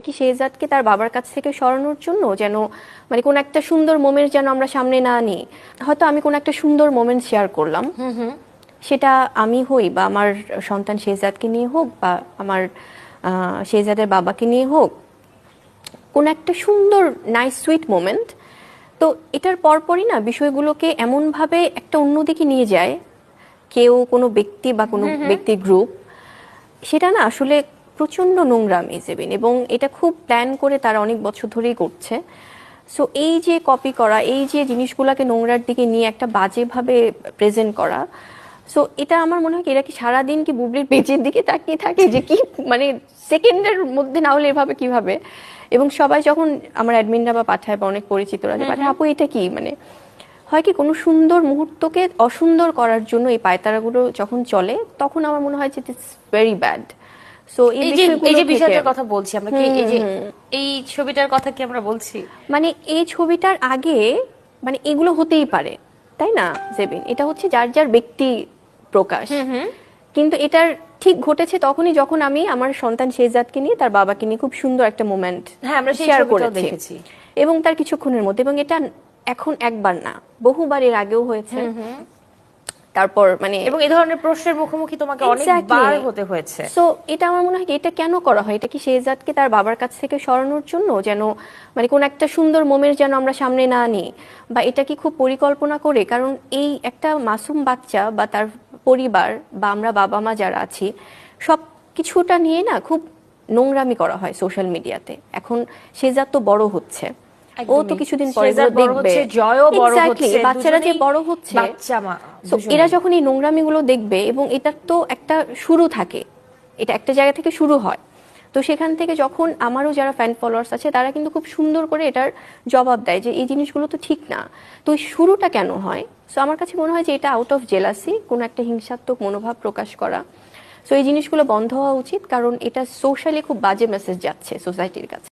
কি শেহজাদকে তার বাবার কাছ থেকে সরানোর জন্য যেন মানে কোন একটা সুন্দর মোমেন্ট যেন আমরা সামনে না নিই। হয়তো আমি কোন একটা সুন্দর মোমেন্ট শেয়ার করলাম। সেটা আমি হই বা আমার সন্তান শেহজাদকে নিয়ে হোক বা আমার শেহজাদের বাবাকে নিয়ে হোক। কোন একটা সুন্দর নাইস সুইট মোমেন্ট তো এটার পরপরই না বিষয়গুলোকে এমনভাবে একটা অন্যদিকে নিয়ে যায় কেউ কোনো ব্যক্তি বা কোনো ব্যক্তি গ্রুপ সেটা না আসলে প্রচণ্ড নোংরামি জেবিন এবং এটা খুব প্ল্যান করে তারা অনেক বছর ধরেই করছে। সো এই যে কপি করা এই যে জিনিসগুলোকে নোংরার দিকে নিয়ে একটা বাজেভাবে প্রেজেন্ট করা সো এটা আমার মনে হয় এরা কি সারাদিন কি বুবলির পেজের দিকে তাকিয়ে থাকে যে কি মানে সেকেন্ডের মধ্যে না হলে এভাবে কীভাবে? এবং সবাই যখন আমার অ্যাডমিনরা বা পাঠায় বা অনেক পরিচিতরা যে পাঠায় আপু এটা কি? মানে হয় কি কোনো সুন্দর মুহূর্তকে অসুন্দর করার জন্য এই পায়তারাগুলো যখন চলে তখন আমার মনে হয় যে ইটস ভেরি ব্যাড সো এই যে এই যে বিষয়টার কথা বলছি আমরা কি? এই যে এই ছবিটার কথা কি আমরা বলছি? মানে এই ছবিটার আগে মানে এগুলো হতেই পারে তাই না জেবিন? এটা হচ্ছে যার যার ব্যক্তি প্রকাশ। কিন্তু এটার ঠিক ঘটেছে তখনই যখন আমি আমার সন্তান শেহজাদকে নিয়ে তার বাবাকে নিয়ে খুব সুন্দর একটা মোমেন্ট হ্যাঁ, আমরা শেয়ার করেছি। দেখেছি। এবং তার কিছুক্ষণের মধ্যে এবং এটা এখন একবার না বহুবার এর আগেও হয়েছে। তারপর মানে এবং এই ধরনের প্রশ্নের মুখোমুখি তোমাকে অনেকবার হতে হয়েছে। সো এটা আমার মনে হয় এটা কেন করা হয়? এটা কি শেহজাদকে তার বাবার কাছ থেকে সরানোর জন্য যেন মানে কোন একটা সুন্দর মোমের যেন আমরা সামনে না নিই? বা এটা কি খুব পরিকল্পনা করে? কারণ এই একটা মাসুম বাচ্চা বা তার পরিবার বা আমরা বাবা মা যারা আছি সব কিছুটা নিয়ে না খুব নোংরামি করা হয় সোশ্যাল মিডিয়াতে। এখন শেহজাদ তো বড় হচ্ছে। ও তো কিছুদিন পরে দেখবে। জয়ও বড় হচ্ছে, বাচ্চারা যে বড় হচ্ছে। বাচ্চা মা, এরা যখন এই নোংরামিগুলো দেখবে এবং এটার তো একটা শুরু থাকে এটা একটা জায়গা থেকে শুরু হয়। তো সেখান থেকে যখন আমারও যারা ফ্যান ফলোয়ার্স আছে তারা কিন্তু খুব সুন্দর করে এটার জবাব দেয় যে এই জিনিসগুলো তো ঠিক না। তো শুরুটা কেন হয়? সো আমার কাছে মনে হয় যে এটা আউট অফ জেলাসি কোনো একটা হিংসাত্মক মনোভাব প্রকাশ করা। সো এই জিনিসগুলো বন্ধ হওয়া উচিত কারণ এটা সোশ্যালি খুব বাজে মেসেজ যাচ্ছে সোসাইটির কাছে।